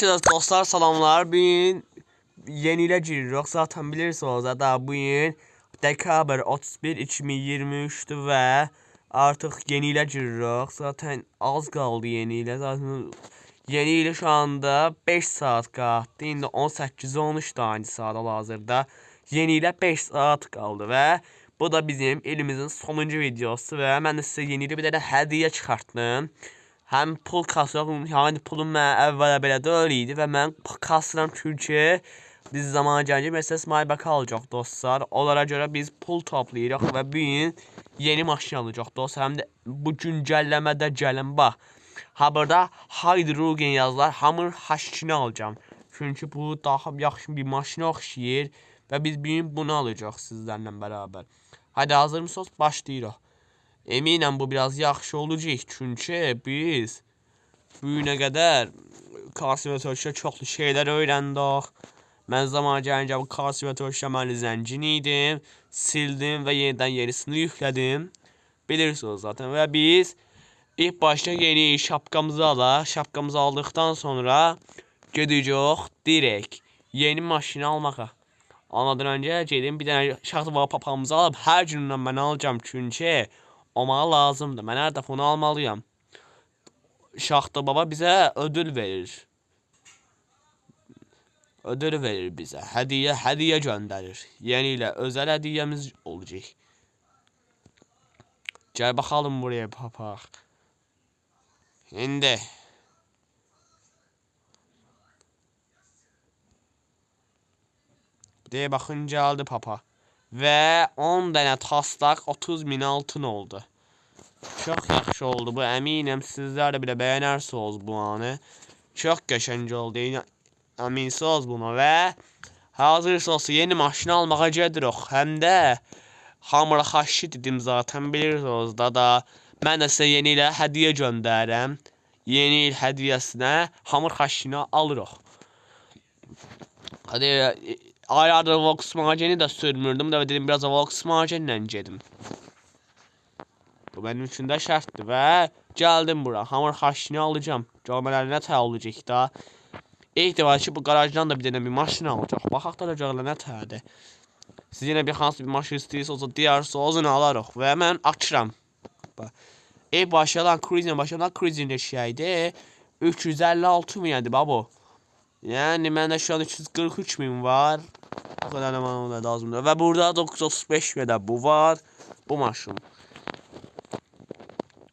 Herkese dostlar salamlar. Bugün yeniyle giririk. Zaten bilirsiniz da bugün dekabr 31 2023'tü ve artık yeniyle giririk. Zaten az kaldı yeniyle. Zaten yeniyle şu anda 5 saat kaldı. İndi 18 13 tane saat hazırda. Yeniyle 5 saat kaldı ve bu da bizim elimizin sonuncu videosu ve mən də sizə yenilikdə bir dənə hədiyyə çıxartdım. Həm pul kasıram, yəni pulum mənə əvvələ belə deyil idi və mən kasıram çünki biz zaman gəlince məsəl Smile alacaq dostlar. Onlara görə biz pul toplayırıq və bu gün yeni maşın alacaq dostlar. Həm də bu güncəlləmədə gəlin bax. Ha burada Hydrogen yazılar. Hamur H2-ni alacağım. Çünki bu daha yaxşı bir maşına oxşayır və biz bu gün bunu alacaq sizlərlə bərabər. Hadi hazır mısınız? Başlayırıq. Eminəm bu biraz yaxşı olacaq çünki biz bu günə qədər konservatorda çoxlu şeylər öyrəndik. Mən zaman gəlincə bu konservatorda mən zəngin idim, sildim və yenidən yenisini yüklədim. Bilirsiniz zaten və biz ilk başta yeni şapkamızı alaq. Şapkamızı aldıqdan sonra gedəcək direkt yeni maşını almağa. Almadan önce gedim bir tane şaxta papağımızı alıp her günündən mən alacağım çünki o mənə lazımdır. Mən hər dəfə onu almalıyam. Şaxta baba bizə ödül verir. Ödül verir bizə. Hədiyyə, hədiyyə göndərir. Yeni ilə özəl hədiyyəmiz olacaq. Gəl baxalım buraya papaq. İndi diye bakınca aldı papa. Ve 10 tane taslak 30 min altın oldu. Çok yaxşı oldu bu eminim sizler de bile beğenirsiniz bu anı. Çok qəşəng oldu eminsiniz buna ve hazırsınız yeni maşın almağa gedirik. Həm də hamıra xaşı dedim zaten bilirsiniz da da mən də sizə yeni ilə hədiyyə göndərirəm. Yeni il hədiyyəsinə hamur xaşını alırıq. Hadi ayarda Volkswagen'i de sürmürdüm de dedim biraz da Volkswagen'le gedim. Bu benim için de şərtdir və geldim bura. Hamur xaşını alacağım. Görmələri nə tə olacaq da. İhtimal ki bu garajdan da bir dənə bir maşın alacaq. Baxaq da görələ nə tədir. Siz yenə bir hansı bir maşın istəyirsiniz, deyirsiniz, onu alarıq və mən açıram. İlk başlayan cruising başlayan cruising şeydi. 356 milyon babo. Yani məndə şu an 343 min var. O kadar da bana lazımdır. Ve burada 935 ve bu var. Bu maşın.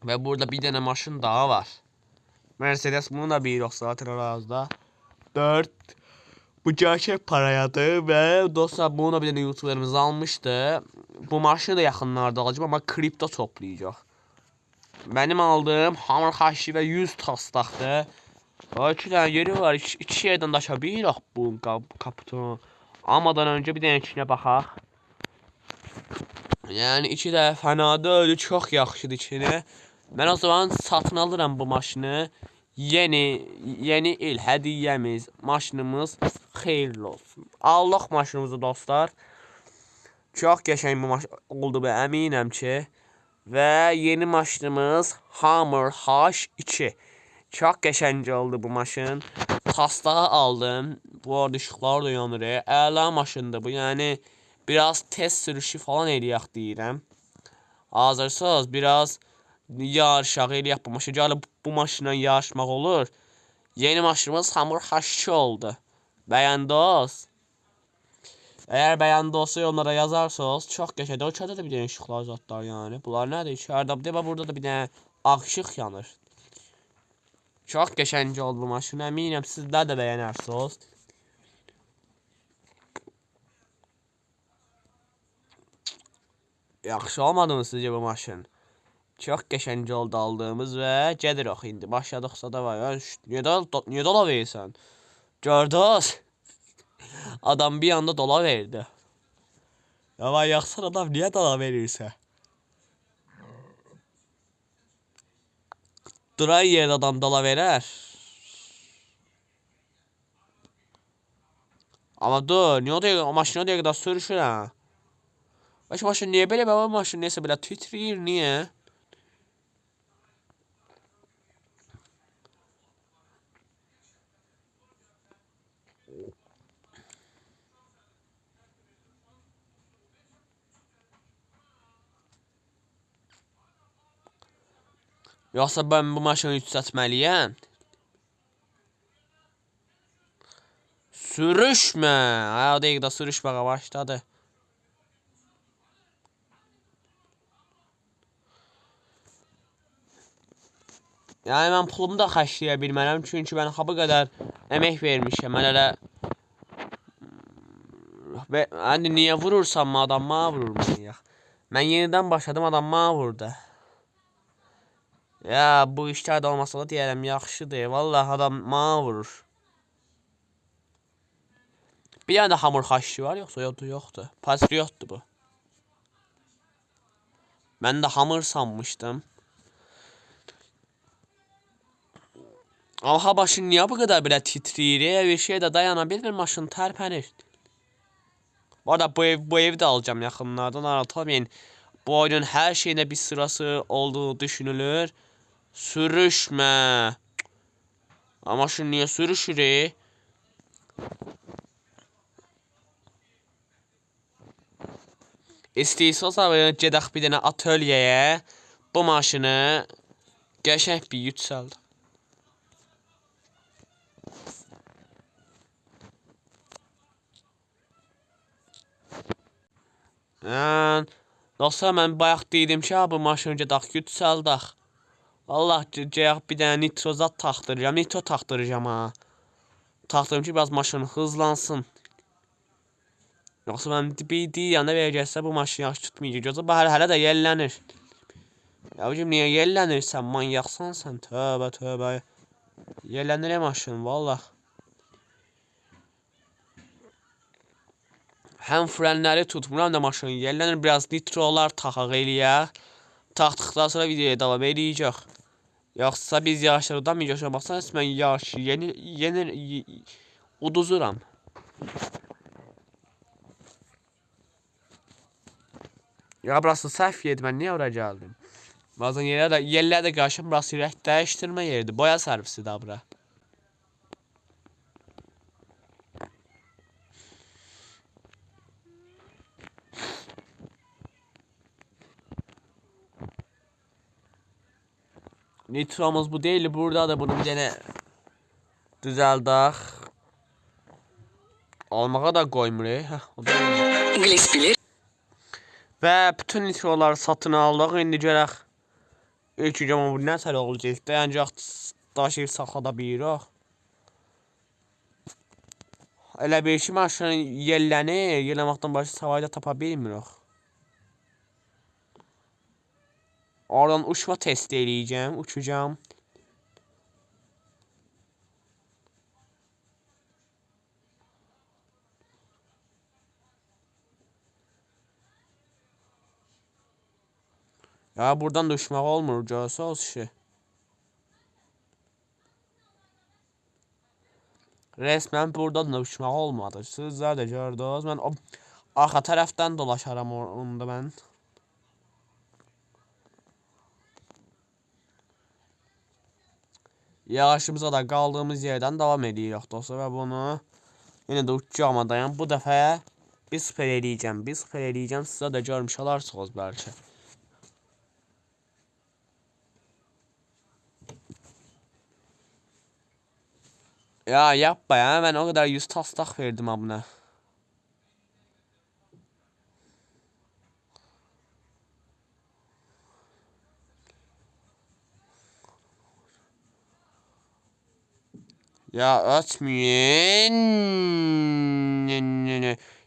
Ve burada bir tane maşın daha var. Mercedes bunun da bir yok zaten arazda. 4 bu gerçek parayadır ve dostlar bunu da bir tane youtuberimiz almıştı. Bu maşını da yakınlarda alacağım ama kripto toplayacak. Benim aldığım hamur haşi ve 100 taslaqdır. O iki tane yeri var. İki, iki yerdən daşa bilirik bu kaputunu. Almadan önce bir dənə içinə baxaq. Yəni içi də fəna deyil, çox yaxşıdır içini. Mən o zaman satın alıram bu maşını. Yeni yeni il hədiyyəmiz, maşınımız xeyirli olsun. Allah maşınımızı dostlar. Çox qəşəng bu maşın oldu bu əminəm ki. Və yeni maşınımız Hammer H2. Çok qəşəng oldu bu maşın. Taslağı aldım. Bu arada ışıqlar da yanır. Əla maşındır bu. Yəni biraz test sürüşü falan eləyək deyirəm. Hazırsınız biraz yarışaq eləyək bu maşın. Gəlib bu maşınla yarışmaq olur. Yeni maşınımız Hamur H2 oldu. Bəyəndiniz? Eğer beğendiyse onlara çok geçer. O çadır da bir tane ışıklar zatlar yani. Bunlar nerede? İçeride bir de burada da bir tane ışık yanır. Çok geçenci oldu bu maşın. Eminim sizler de beğenirsiniz. Yaxşı olmadı mı sizce bu maşın? Çok geçenci oldu aldığımız ve gedirik indi. Başladıqsa da var. Yani, niye, dola, niye dola verirsən? Gördünüz? Adam bir anda dola verdi. Ya var yaxsan adam niye dola verirsə? Duran yerdə adam dala verər. Amma dur, niyə o dəqiqə, o maşını o dəqiqə sürüşürəm? Baş maşın niyə belə belə maşın nəsə belə titrəyir, niyə? Yoxsa ben bu maşını yüksəltməliyəm? Sürüşmə. Ha, o dəqiqə sürüşməyə başladı. Yəni mən pulumu da xərcləyə bilmərəm çünki mən ha bu qədər əmək vermişəm. Mən elə və hani niyə vurursam adam mənə vurur manyak. Mən yenidən başladım adam mənə vurdu. Ya bu işlər də olmasa da deyərəm yaxşıdır. Vallahi adam mənə vurur. Bir dənə də hamur xaşçı var yoxsa yoxdur, yoxdur. Patriotdur bu. Mən də hamur sanmışdım. Aha başın niyə bu qədər belə titrəyir? Bir şey də dayana bilmir maşın tərpənir. Bu arada bu ev, bu evi də alacağım yaxınlardan narahat olmayın. Bu oyunun hər şeyində bir sırası olduğu düşünülür. Sürüşmə. Ama maşın niyə sürüşür? e? İstəyirsə gedək bir dənə atölyəyə bu maşını qəşəng bir yüksəld. Mən Dostlar mən bayaq dedim ki, bu maşını gedək yüksəldək. Allah cəyək bir dənə nitrozat taxdıracağam, nitro taxdıracağam ha. Taxdırım ki, biraz maşın hızlansın. Yoxsa mən bir deyirəm də verəcəksə bu maşın yaxşı tutmayacaq. Gözə bahar hələ də yellənir. Yavcım niyə yellənirsən? Manyaqsan sən? Tövbə, tövbə. Yellənir maşın, vallah. Həm frenləri tutmuram da maşını yellənir. Biraz nitrolar taxaq eləyək. Taxdıqdan sonra videoya davam eləyəcək. Yoxsa biz yağışlar udamayacaq. Baxsanız mən yağış yeni yeni uduzuram. Ya burası səhv yerdir. Mən niyə ora gəldim? Bazen yerə də yerlər də qarşı burası rəng dəyişdirmə yeridir. Boya servisi də bura. Nitromuz bu değil. Burada da bunu bir dənə düzəldək. Almağa da olmur. İngilis bilir. Və bütün nitroları satın aldıq. İndi gələk ilk cəmə bu nə tər olacaq? Dayancaq daşıyıb saxlada bilirik. Elə bir ki, maşın yellənir, yelləməkdən başqa savayda tapa bilmirik. Oradan uçma testi eləyəcəm, uçacağım. Ya buradan da uçmaq olmur, görsə o işi. Resmen buradan da uçmaq olmadı. Sizlər də gördünüz. Mən arxa tərəfdən dolaşaram onda mən. Yağışımıza da qaldığımız yerdən davam edirik dostlar və bunu yenə də uçacağımadayım. Bu dəfə bir super eləyəcəm. Bir super eləyəcəm. Sizə də görmüş olarsınız bəlkə. Ya yapma ya ben o kadar yüz taslak verdim abone. Ya ötmeyin.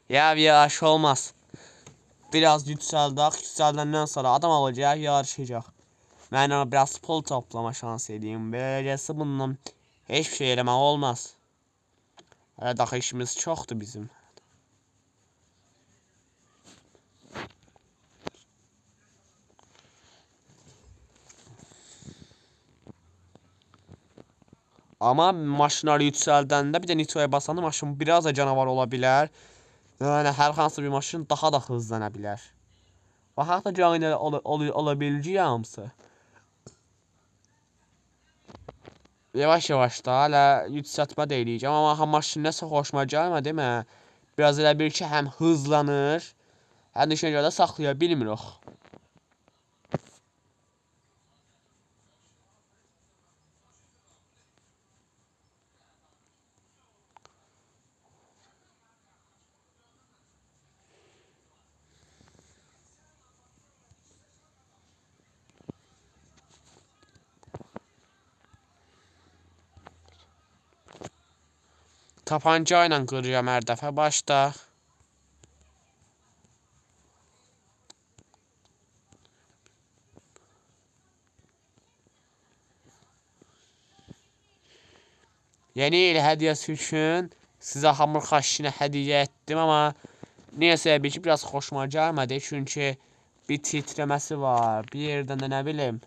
Ya bir yağış olmaz. Biraz yükseldik. Yükseldikten sonra adam olacak yarışacak. Ben ona biraz pul toplama şansı edeyim. Böylece bundan hiçbir şey eləmək olmaz. Daha işimiz çoxdur bizim. Amma maşınları yüksəldəndə bir də nitroya basanda maşın biraz da canavar ola bilər. Yəni hər hansı bir maşın daha da hızlana bilər. Və hətta canlı ola, ola, ola biləcək. Yavaş yavaş da hələ yüksəltmə də eləyəcəm, ha maşın nəsə xoşuma gəlmədi mə. Biraz elə bir ki, həm hızlanır, həm də görə də saxlaya bilmirik. Tapanca ilə qırıram hər dəfə başda. Yeni il hediyesi için size hamur kaşığını hediye ettim ama niyeyse bir ki biraz hoşuma gelmedi çünkü bir titremesi var. Bir yerden de ne bileyim.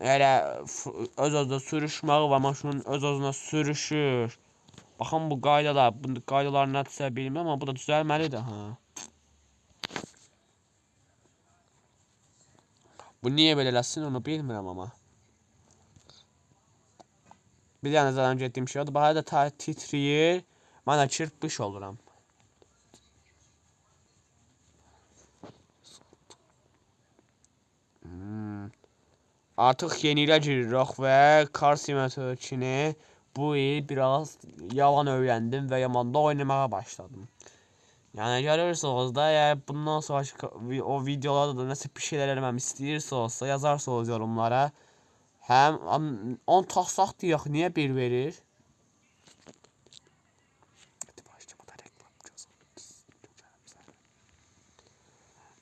Elə öz özünə sürüşməyi və maşının öz özünə sürüşür. Baxın bu qaydalar, bu qaydalar nədirsə bilmirəm amma bu da düzəlməlidir ha. Bu niyə belə eləsin onu bilmirəm amma. Bir dənə zələm getdiyim şey oldu. Bax da titrəyir. Mən də çırpmış oluram. Artıq yenilə giririk və kar simulatorunu bu il biraz yalan öyrəndim və yamanda oynamağa başladım. Yəni görürsünüz da, əgər bundan sonra o videolarda da nəsə bir şeylər eləməm istəyirsinizsə, yazarsınız yorumlara. Həm 10 taxsaq deyək, niyə 1 verir?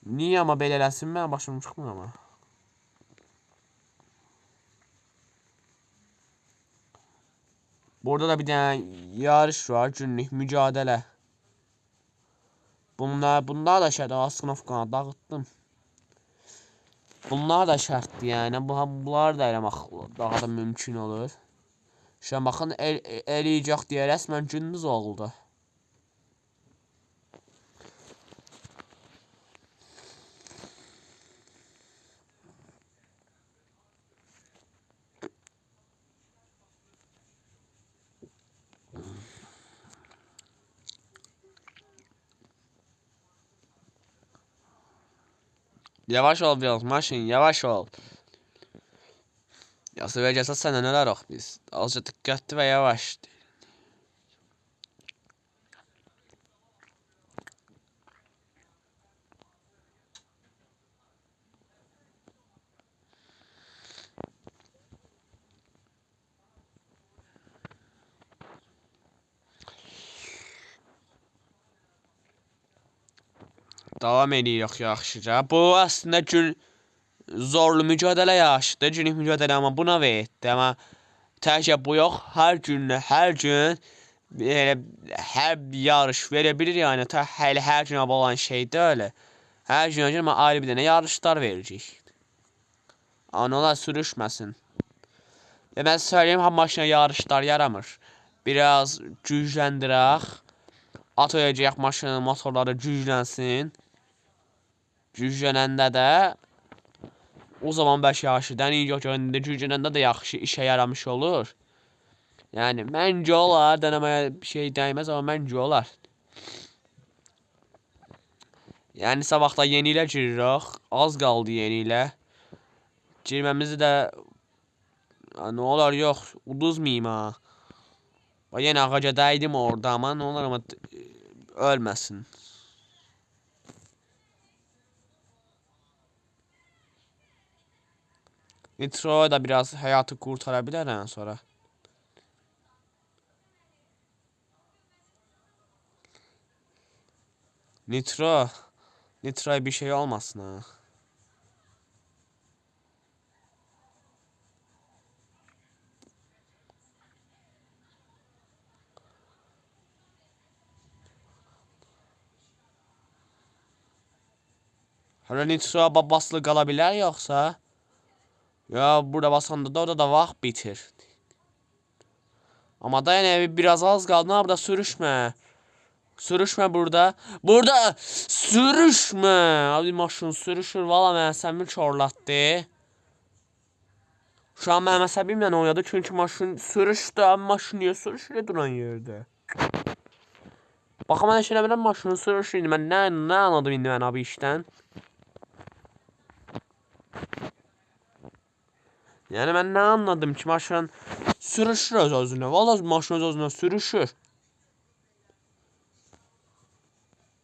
Niyə amma belə eləsin mən başım çıxmır amma. Burada da bir tane yarış var, günlük mücadele. Bunlar, bunlar da şeyde asınovkana dağıttım. Bunlar da şərtdir yəni. Bu bunlar da eləmək daha da mümkün olur. Baxın el, eləyəcək deyə rəsmən gündüz oldu. Yavaş ol biraz maşın yavaş ol. Ya seveceğiz sana neler ok biz. Azıcık dikkatli ve yavaş. Davam edirik yaxşıca. Bu əslində gün zorlu mücadilə yaxşıdır. Günlük mücadilə amma buna verdi. Amma təkcə bu yox. Hər gün, hər gün belə hər yarış verə bilir yəni. Ta hələ hər gün olan şey deyil. Hər gün amma ayrı bir dənə yarışlar verəcək. Analar sürüşməsin. Və mən söyleyeyim, ha maşına yarışlar yaramır. Biraz gücləndirək. Atacaq maşının motorları güclənsin. Güclənəndə də o zaman bəlkə yaxşıdan iyi yox görəndə güclənəndə də yaxşı işə yaramış olur. Yəni məncə olar, denəməyə bir şey dəyməz amma məncə olar. Yəni sabahda yeni ilə giririk. Az qaldı yeni ilə. Girməmizi də nə olar yox, uduzmayım ha. Yenə ağaca dəydim orada amma nə olar amma ölməsin. Nitro da biraz hayatı kurtarabilir en sonra. Nitro. Nitro'ya bir şey olmasın ha. Hala Nitro babaslı kalabilir yoksa? Ya burada basanda da orada da vaxt bitir. Ama dayan evi biraz az kaldı. Ne burada sürüşme. Sürüşme burada. Burada sürüşme. Abi maşın sürüşür. Valla mən əsəbimi çorlatdı. Şu an mənim əsəbimlə oynadı. Çünki maşın sürüşdü. Abi maşın niyə sürüşür duran yerdə? Baxın mən heç elə biləm maşının sürüşür. Mən nə, nə anladım indi mən abi işdən. Yani ben ne anladım ki maşın sürüşür öz özüne. Valla maşın öz özüne sürüşür.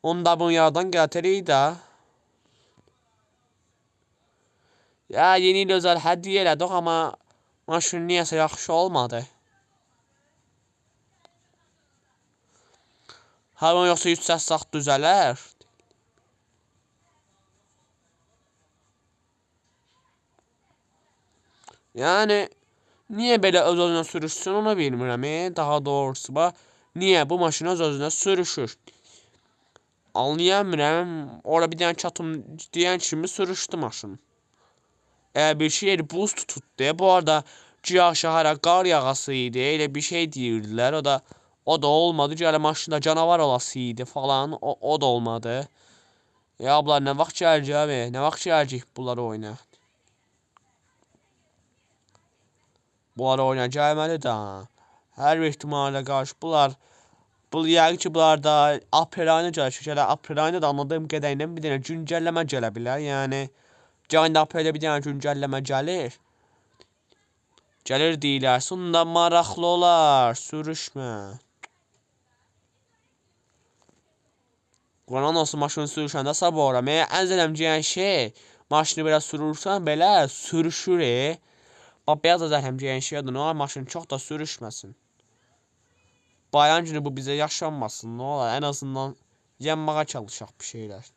Onda bunyadan gətirik də. Ya yeni il özəl hədiyyə elədik, amma maşın niyəsə yaxşı olmadı. Hər on yoxsa 3 səs sax düzələr. Yəni niyə belə öz-özünə sürüşsün onu bilmirəm. E? Daha doğrusu bax, niyə bu maşın öz-özünə sürüşür? Anlayamıram. Ora bir dənə çatım deyən kimi sürüşdü maşın. Eğer bir şey buz tuttu. Bu arada Ciha Şahara kar yağasıydı. Öyle bir şey deyirdiler. O da o da olmadı. Gələ maşında canavar olasıydı falan. O, o da olmadı. Ya abla ne vaxt gələcək? Nə vaxt gələcək bunları oyna? Bunları oyna gəlməli də. Hər bir ihtimala qarşı bunlar bu yəqin bunlar da aprel ayına gələcək. Gələ aprel ayında da anladığım qədərilə bir dənə güncəlləmə gələ bilər. Yəni apreldə bir dənə güncəlləmə gəlir. Gəlir deyirlər. Sonunda maraqlı olar. Sürüşmə. Quran olsun maşını sürüşəndə sabora. Mənə ən zələmcəyən şey maşını belə sürürsən belə sürüşür. E. Beyaz da zələmcəyən şeydir. Nə maşın çox da sürüşməsin. Bayan günü bu bizə yaşanmasın. Nə olar ən azından yanmağa çalışaq bir şeylər.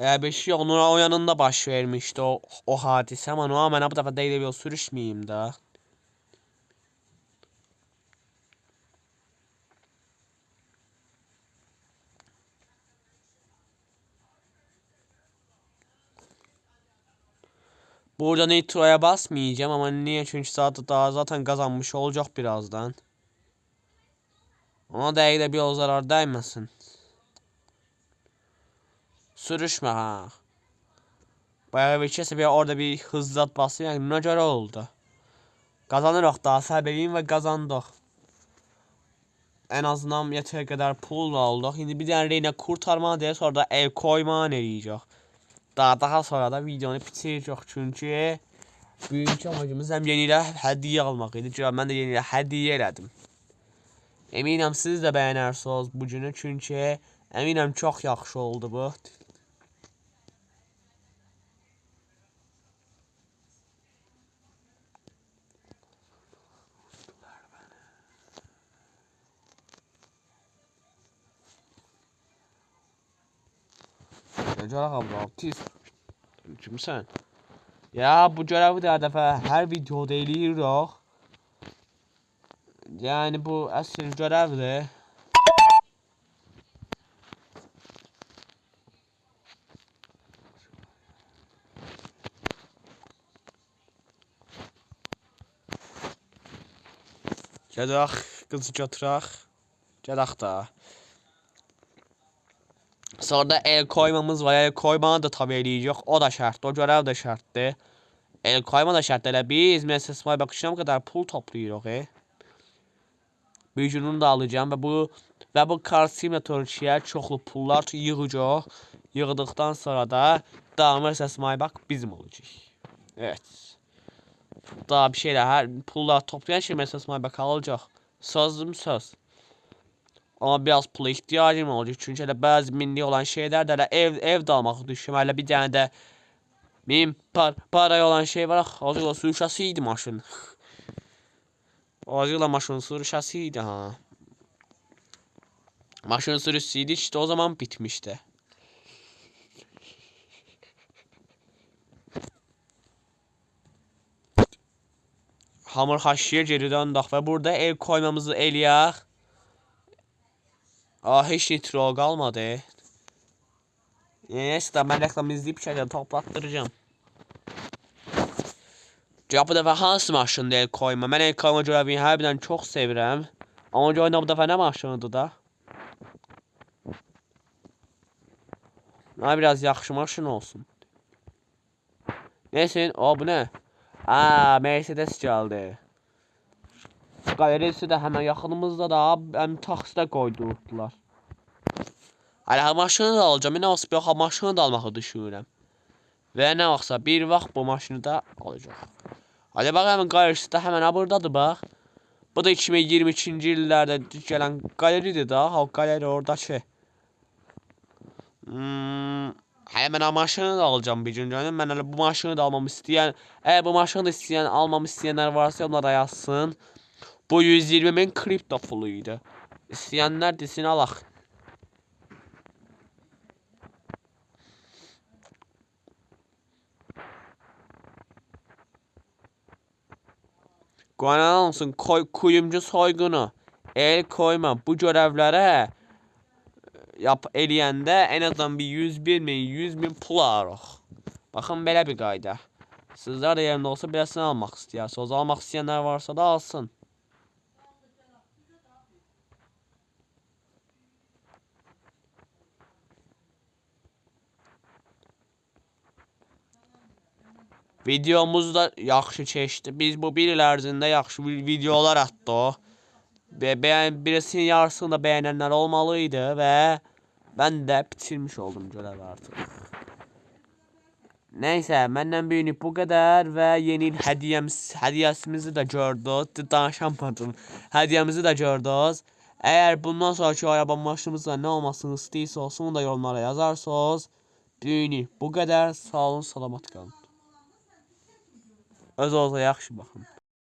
Eğer bir şey onun o yanında baş vermişti o, o hadise ama ben bu defa değil bir sürüşmeyeyim da. Burada nitroya basmayacağım ama niye? Çünkü saati daha zaten kazanmış olacak birazdan. Ona değil de bir o zarar değmesin. Sürüşme ha. Bayağı bir kese bir orada bir hızlat bastı yani ne göre oldu. Kazanırıq daha səbirliyim ve kazandık. En azından yeteri kadar pul aldık. Şimdi bir dənə Reyna kurtarma diye sonra da ev koyma eləyəcək. Daha daha sonra da videonu bitirəcək çünki büyük amacımız həm yeni ilə hədiyyə almaq idi. Ki, mən də yeni ilə hədiyyə elədim. Eminəm siz də bəyənərsiniz bu günü çünki əminəm çox yaxşı oldu bu. Necar abla artist. Kimsən? Ya bu görevi də dəfə hər videoda eləyirik. Yəni bu əsl görevdir. Gedək qızı götürək. Gedək da. Sonra el koymamız var. El koymanı da tabi eləyəcək. O da şərtdir. O görev də şərtdir. El koyma da şərtdir. Elə biz müəssisəyə baxışına kadar pul toplayırıq. E. Büyücünü da alacağım və bu və bu kart simulatorçiyə çoxlu pullar yığacaq. Yığdıqdan sonra da daha müəssisəyə bax bizim olacaq. Evet. Daha bir şeyler her pullar toplayan şey müəssisəyə bax alacaq. Sözüm söz. Ama biraz pula ihtiyacım olacak. Çünkü hele bazı milli olan şeyler de ev ev de almak düşünüyorum. Hele bir tane de benim par paraya olan şey var. Azıcık sürüşasıydı maşın. Azıcık maşın sürüşasıydı ha. Maşın sürüşsüydü işte o zaman bitmişti. Hamur haşiyə geri döndük və burada ev koymamızı eləyək. Aa hiç nitro kalmadı. Neyse ben reklam izleyip şeyden toplattıracağım. Cevabı da hansı maşın el koyma. Ben el koyma görevini harbiden çok sevirəm. Ama oyunda bu defa ne maşınıdır da? Ha biraz yaxşı maşın olsun. Neyse, o bu ne? Aa Mercedes geldi. Galerisi de hemen yakınımızda da hem takside koydurdular. Hələ maşını da alacağım. Nə vaxt bir maşını da almağı düşünürəm. Və nə vaxtsa bir vaxt bu maşını da alacaq. Hadi bax həmin qarşısı da həmin burdadır bax. Bu da 2022-ci illərdə gələn qaleridir da. Ha qaleri oradakı. Hmm, hələ mən maşını da alacağım bir gün canım. Mən hələ bu maşını da almamı istəyən, əgər bu maşını da istəyən, almamı istəyənlər varsa onlara yazsın. Bu 120 min kripto pulu idi. İstəyənlər desin alaq. Qoyulan olsun koy, kuyumcu soygunu el koyma bu görevlere yap eləyəndə en azından bir 101 min 100 min pul alırıq. Baxın belə bir qayda. Sizlər də yerində olsa beləsini almaq istəyirsiniz. Almaq istəyənlər varsa da alsın. Videomuz da yaxşı keçdi. Biz bu bir il ərzində yaxşı vi- videolar atdıq. Və bəyən birisinin yarısını da bəyənənlər olmalı idi və mən də bitirmiş oldum görəvi artıq. Neyse, məndən bu günlük bu qədər və yeni il hədiyyəmiz, hədiyyəsimizi də gördük. Danışamadım. Hədiyyəmizi də gördünüz. Əgər bundan sonraki araba maşınımızda nə olmasını istəyirsiniz, onu da yorumlara yazarsınız. Bu bu qədər. Sağ olun, salamat qalın. Öz-özünüzə yaxşı baxın.